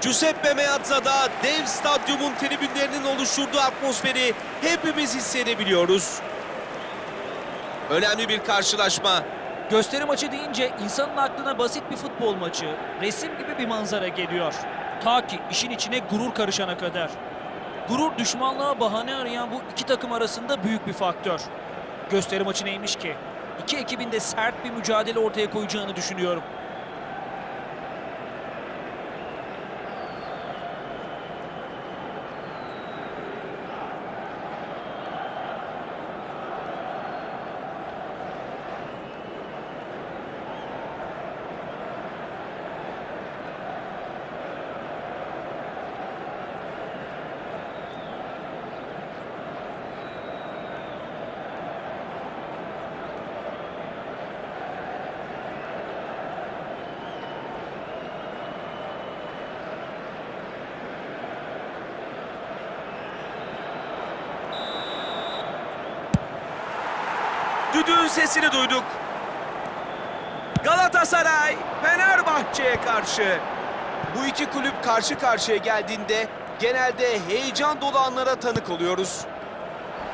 Giuseppe Meazza'da dev stadyumun tribünlerinin oluşturduğu atmosferi hepimiz hissedebiliyoruz. Önemli bir karşılaşma. Gösteri maçı deyince insanın aklına basit bir futbol maçı, resim gibi bir manzara geliyor. Ta ki işin içine gurur karışana kadar. Gurur düşmanlığa bahane arayan bu iki takım arasında büyük bir faktör. Gösteri maçı neymiş ki? İki ekibin de sert bir mücadele ortaya koyacağını düşünüyorum. Düdüğün sesini duyduk. Galatasaray Fenerbahçe'ye karşı. Bu iki kulüp karşı karşıya geldiğinde genelde heyecan dolu anlara tanık oluyoruz.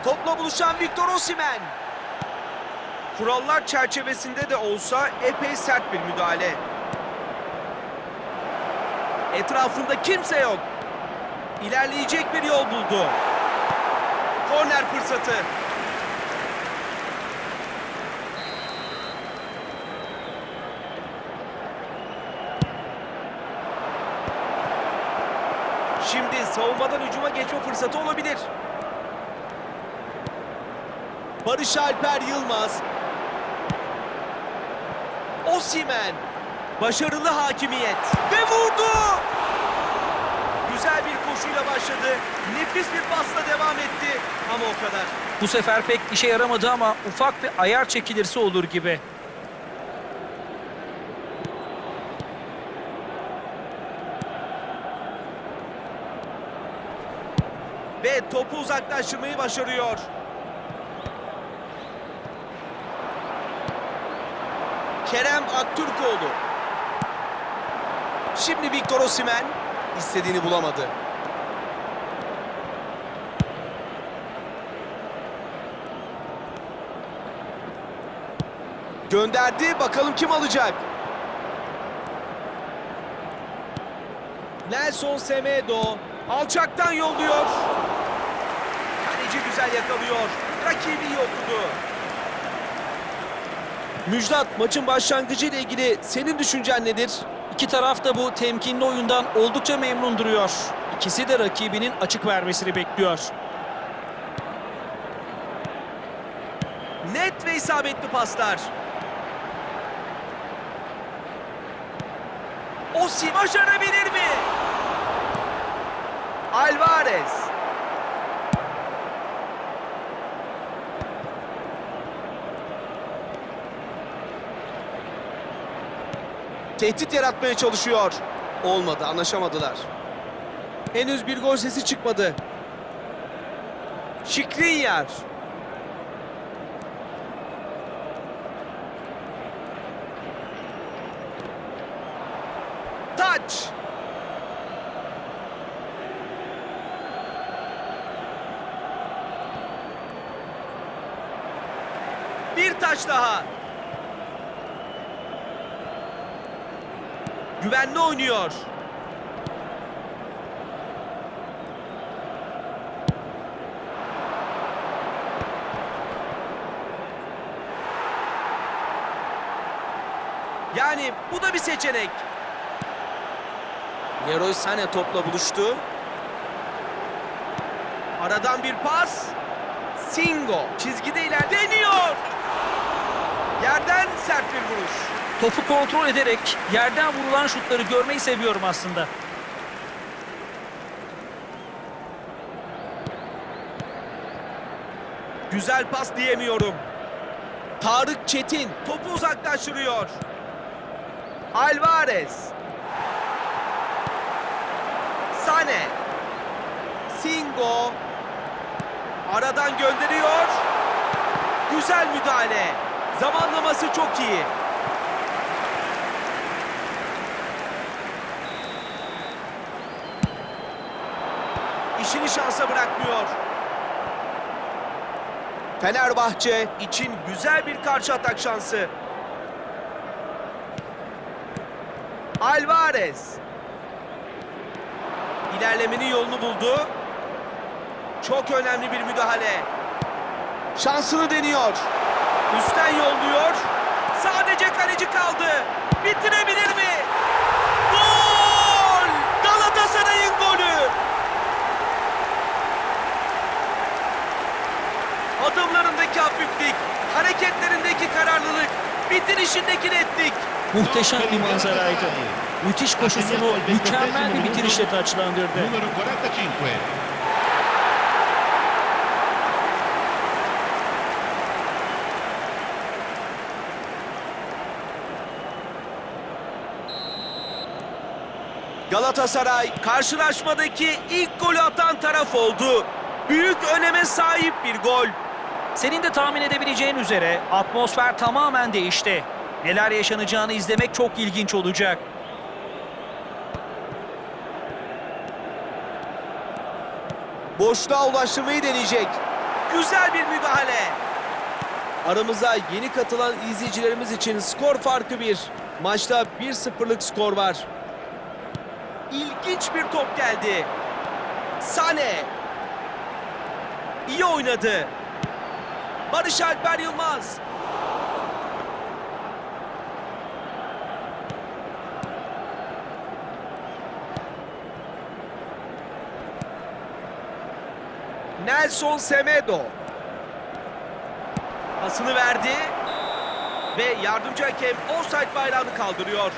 Topla buluşan Victor Osimhen. Kurallar çerçevesinde de olsa epey sert bir müdahale. Etrafında kimse yok. İlerleyecek bir yol buldu. Korner fırsatı. Şimdi savunmadan hücuma geçme fırsatı olabilir. Barış Alper Yılmaz. Osimen. Başarılı hakimiyet. Ve vurdu. Güzel bir koşuyla başladı. Nefis bir pasla devam etti. Ama o kadar. Bu sefer pek işe yaramadı ama ufak bir ayar çekilirse olur gibi. Ve topu uzaklaştırmayı başarıyor. Kerem Aktürkoğlu. Şimdi Victor Osimhen istediğini bulamadı. Gönderdi. Bakalım kim alacak? Nelson Semedo alçaktan yolluyor. Kaleci güzel yakalıyor. Rakibi iyi okudu. Müjdat maçın başlangıcı ile ilgili senin düşüncen nedir? İki taraf da bu temkinli oyundan oldukça memnun duruyor. İkisi de rakibinin açık vermesini bekliyor. Net ve isabetli paslar. Osi başarabilir mi? Alvarez. Tehdit yaratmaya çalışıyor. Olmadı, anlaşamadılar. Henüz bir gol sesi çıkmadı. Şikrinyar. Taç. Bir taç daha. Güvenli oynuyor. Yani bu da bir seçenek. Leroy Sané topla buluştu. Aradan bir pas. Singo çizgide iler deniyor. Yerden sert bir vuruş. Topu kontrol ederek yerden vurulan şutları görmeyi seviyorum aslında. Güzel pas diyemiyorum. Tarık Çetin topu uzaklaştırıyor. Alvarez. Sane. Singo. Aradan gönderiyor. Güzel müdahale. Zamanlaması çok iyi. Şansa bırakmıyor. Fenerbahçe için güzel bir karşı atak şansı. Alvarez. İlerlemenin yolunu buldu. Çok önemli bir müdahale. Şansını deniyor. Üstten yolluyor. Sadece kaleci kaldı. Bitirebilir mi? Gol! Galatasaray'ın golü. Adımlarındaki hafiflik, hareketlerindeki kararlılık, bitirişindeki netlik. Muhteşem bir manzaraydı. Müthiş koşusunu mükemmel bir bitirişle taçlandırdı. Numero 45. Galatasaray karşılaşmadaki ilk golü atan taraf oldu. Büyük öneme sahip bir gol. Senin de tahmin edebileceğin üzere atmosfer tamamen değişti. Neler yaşanacağını izlemek çok ilginç olacak. Boşluğa ulaştırmayı deneyecek. Güzel bir müdahale. Aramıza yeni katılan izleyicilerimiz için skor farkı bir. Maçta 1-0'lık skor var. İlginç bir top geldi. Sane. İyi oynadı. Barış Alper Yılmaz. Nelson Semedo. Pasını verdi. Ve yardımcı hakem offside bayrağını kaldırıyor.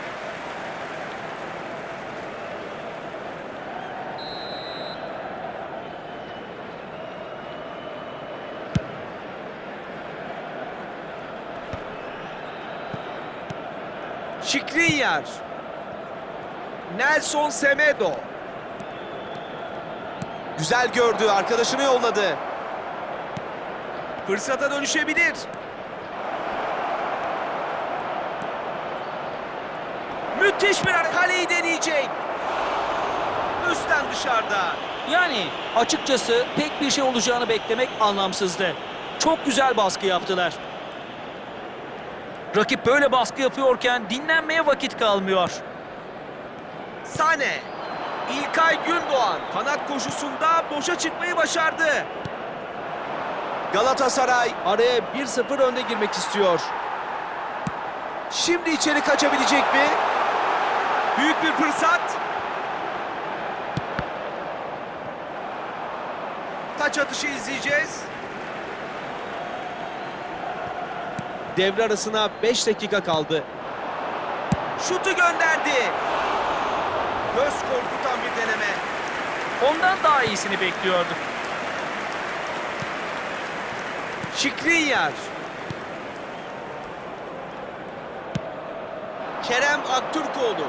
Şikrinyar. Nelson Semedo. Güzel gördü, arkadaşını yolladı. Fırsata dönüşebilir. Müthiş bir kaleyi deneyecek. Üstten dışarıda. Yani açıkçası pek bir şey olacağını beklemek anlamsızdı. Çok güzel baskı yaptılar. Rakip böyle baskı yapıyorken dinlenmeye vakit kalmıyor. Sane. İlkay Gündoğan kanat koşusunda boşa çıkmayı başardı. Galatasaray araya 1-0 önde girmek istiyor. Şimdi içeri kaçabilecek mi? Büyük bir fırsat. Taç atışı izleyeceğiz. Devre arasına 5 dakika kaldı. Şutu gönderdi. Göz korkutan bir deneme. Ondan daha iyisini bekliyordum. Şikrinyar. Kerem Aktürkoğlu.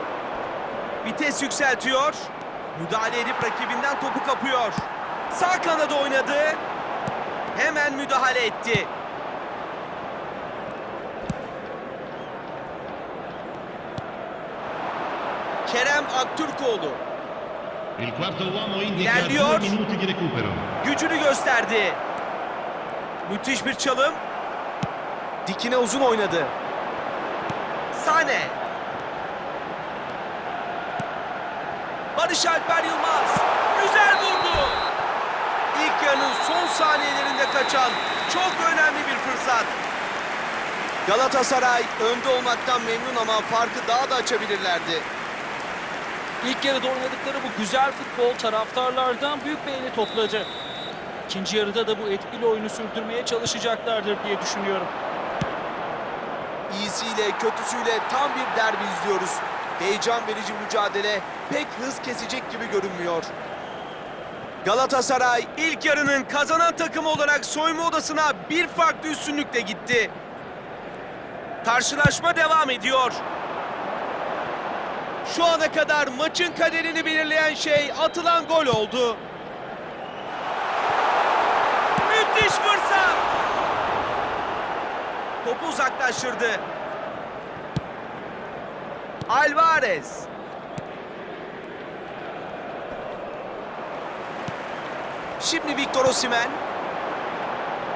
Vites yükseltiyor. Müdahale edip rakibinden topu kapıyor. Sağ kanada oynadı. Hemen müdahale etti. Kerem Aktürkoğlu Ilerliyor. gücünü gösterdi. Müthiş bir çalım. Dikine uzun oynadı. Sane. Barış Alper Yılmaz. Güzel vurdu. İlk yarının son saniyelerinde kaçan çok önemli bir fırsat. Galatasaray önde olmaktan memnun ama farkı daha da açabilirlerdi. İlk yarıda oynadıkları bu güzel futbol taraftarlardan büyük beğeni topladı. İkinci yarıda da bu etkili oyunu sürdürmeye çalışacaklardır diye düşünüyorum. İyisiyle kötüsüyle tam bir derbi izliyoruz. Heyecan verici mücadele pek hız kesecek gibi görünmüyor. Galatasaray ilk yarının kazanan takımı olarak soyunma odasına bir farklı üstünlükle gitti. Karşılaşma devam ediyor. Şu ana kadar maçın kaderini belirleyen şey atılan gol oldu. Müthiş fırsat. Topu uzaklaştırdı. Alvarez. Şimdi Victor Osimhen.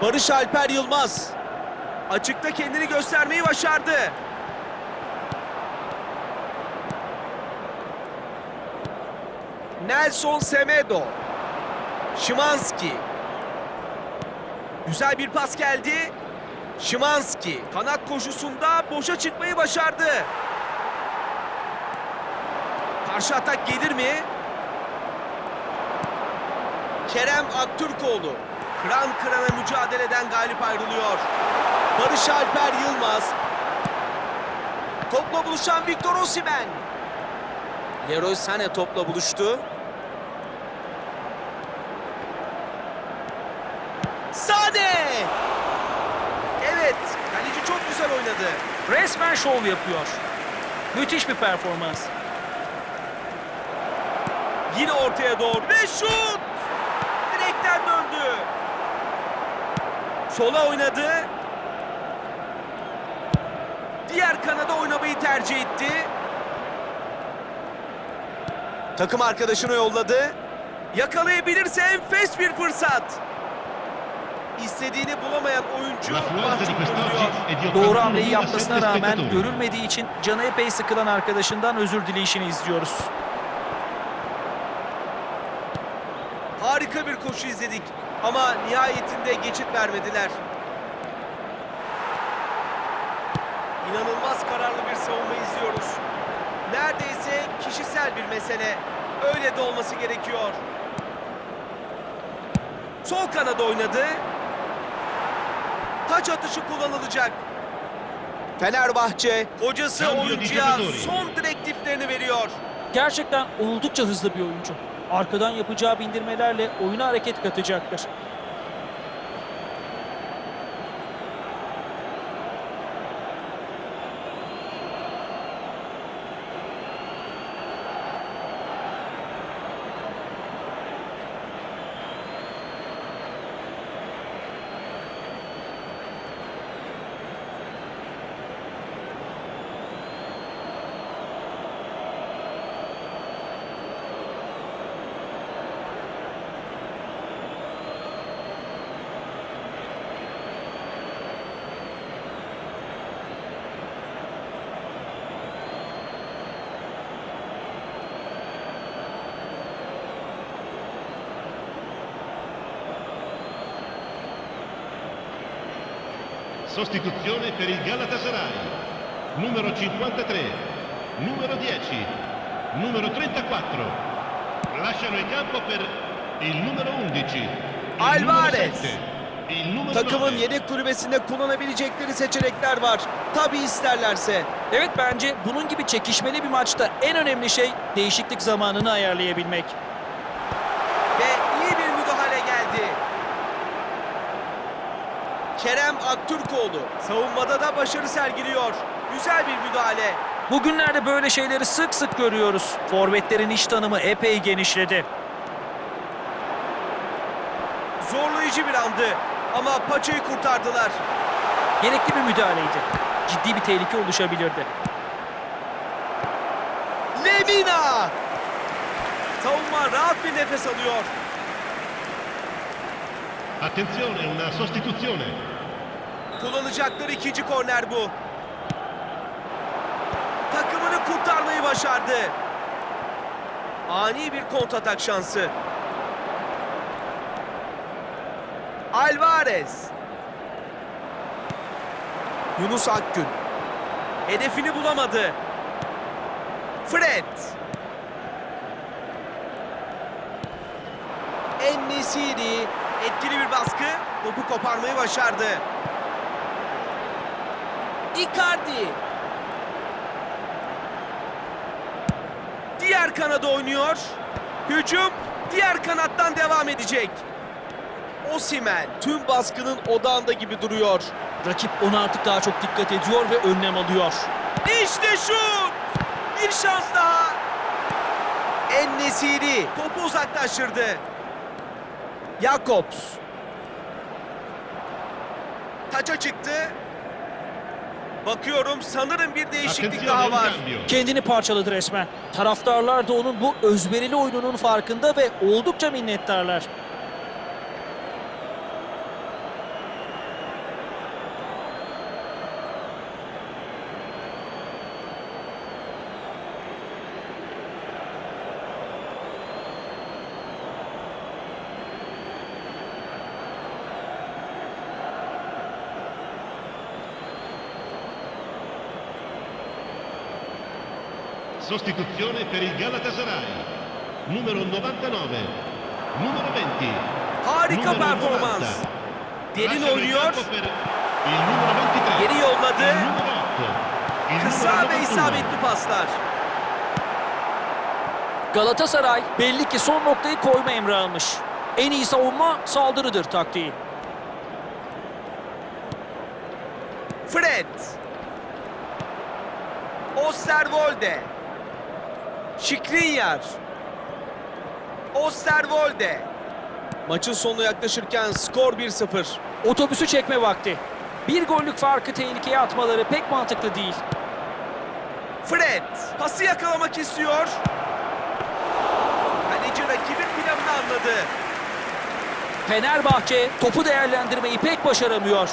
Barış Alper Yılmaz. Açıkta kendini göstermeyi başardı. Nelson Semedo. Şimanski. Güzel bir pas geldi. Şimanski kanat koşusunda boşa çıkmayı başardı. Karşı atak gelir mi? Kerem Aktürkoğlu kıran kırana mücadeleden galip ayrılıyor. Barış Alper Yılmaz topla buluşan Victor Osimhen. Leroy Sané topla buluştu. Sade! Evet, kaleci çok güzel oynadı. Resmen şov yapıyor. Müthiş bir performans. Yine ortaya doğru ve şut! Direkten döndü. Sola oynadı. Diğer kanada oynamayı tercih etti. Takım arkadaşını yolladı. Yakalayabilirse enfes bir fırsat. İstediğini bulamayan oyuncu mahcup oluyor. Doğru 81.000 hamleyi yapmasına rağmen görülmediği için canı epey sıkılan arkadaşından özür dileyişini izliyoruz. Harika bir koşu izledik ama nihayetinde geçit vermediler. İnanılmaz kararlı bir savunma izliyoruz. Neredeyse kişisel bir mesele. Öyle de olması gerekiyor. Sol kanada oynadı. Taç atışı kullanılacak. Fenerbahçe di oyuncuya son direktiflerini veriyor. Gerçekten oldukça hızlı bir oyuncu. Arkadan yapacağı bindirmelerle oyuna hareket katacaktır. Sostituzione per il Galatasaray. Numero 53, numero 10, numero 34. Lasciano il campo per il numero 11, il Alvarez. numero 7, il numero Takımın 9. yedek kulübesinde kullanabilecekleri seçenekler var. Tabi isterlerse. Evet bence bunun gibi çekişmeli bir maçta en önemli şey değişiklik zamanını ayarlayabilmek. Ve iyi bir müdahale geldi. Kerem Aktürkoğlu savunmada da başarı sergiliyor. Güzel bir müdahale. Bugünlerde böyle şeyleri sık sık görüyoruz. Forvetlerin iş tanımı epey genişledi. Zorlayıcı bir andı ama paçayı kurtardılar. Gerekli bir müdahaleydi. Ciddi bir tehlike oluşabilirdi. Lemina! Savunma rahat bir nefes alıyor. Attenzione, una sostituzione. Kullanacakları ikinci korner bu. Takımını kurtarmayı başardı. Ani bir kontratak şansı. Alvarez. Yunus Akgün. Hedefini bulamadı. Fred. En-Nesyri etkili bir baskı. Topu koparmayı başardı. Icardi. Diğer kanada oynuyor. Hücum Diğer kanattan devam edecek. Osimen tüm baskının odağında gibi duruyor. Rakip ona artık daha çok dikkat ediyor ve önlem alıyor. İşte şut! Bir şans daha. En Nesiri topu uzaklaştırdı. Jakobs. Taça çıktı. Bakıyorum sanırım bir değişiklik daha var. Kendini parçaladı resmen. Taraftarlar da onun bu özverili oyununun farkında ve oldukça minnettarlar. Sostituzione per il Galatasaray. Numero 99. Numero 20. Harika numero performans. 90. Derin oynuyor. campo per il numero 23. Geri yolladı. Il numero 8. Il Kısa ve 91. isabetli paslar. Galatasaray belli ki son noktayı koyma emri almış. En iyi savunma saldırıdır taktiği. Fred. Osterwolde. Şikrinyar. Osterwolde. Maçın sonuna yaklaşırken skor 1-0. Otobüsü çekme vakti. Bir gollük farkı tehlikeye atmaları pek mantıklı değil. Fred pası yakalamak istiyor. Kaleci rakibin planını anladı. Fenerbahçe topu değerlendirmeyi pek başaramıyor.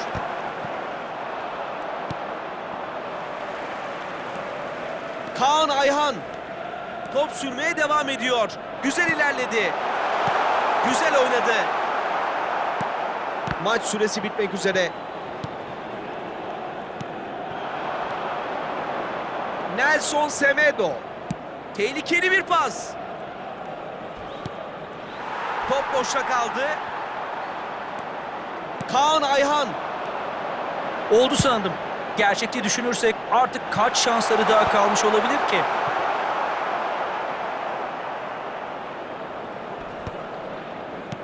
Kaan Ayhan top sürmeye devam ediyor. Güzel ilerledi. Güzel oynadı. Maç süresi bitmek üzere. Nelson Semedo. Tehlikeli bir pas. Top boşta kaldı. Kaan Ayhan. Oldu sandım. Gerçekçi düşünürsek artık kaç şansları daha kalmış olabilir ki?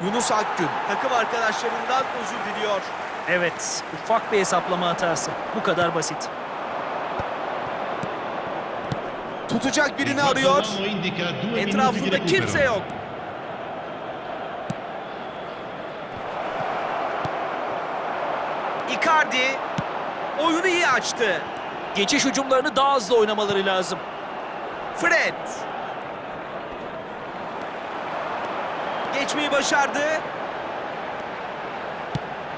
Yunus Akgün takım arkadaşlarından özür diliyor. Evet, ufak bir hesaplama hatası. Bu kadar basit. Tutacak birini arıyor. Etrafında kimse yok. Icardi oyunu iyi açtı. Geçiş hücumlarını daha hızlı oynamaları lazım. Fred. Geçmeyi başardı.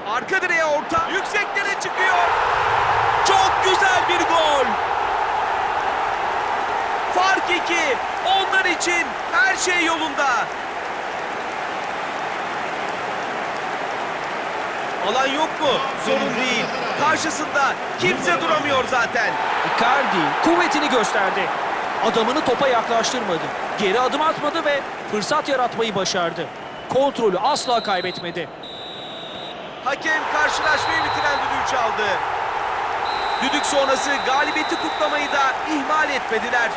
Arka direğe orta. Yükseklere çıkıyor. Çok güzel bir gol. Fark iki. Onlar için her şey yolunda. Alan yok mu? Sorun değil. Karşısında kimse duramıyor zaten. Icardi kuvvetini gösterdi. Adamını topa yaklaştırmadı. Geri adım atmadı ve fırsat yaratmayı başardı. Kontrolü asla kaybetmedi. Hakem karşılaşmayı bitiren düdüğü çaldı. Düdük sonrası galibiyeti kutlamayı da ihmal etmediler.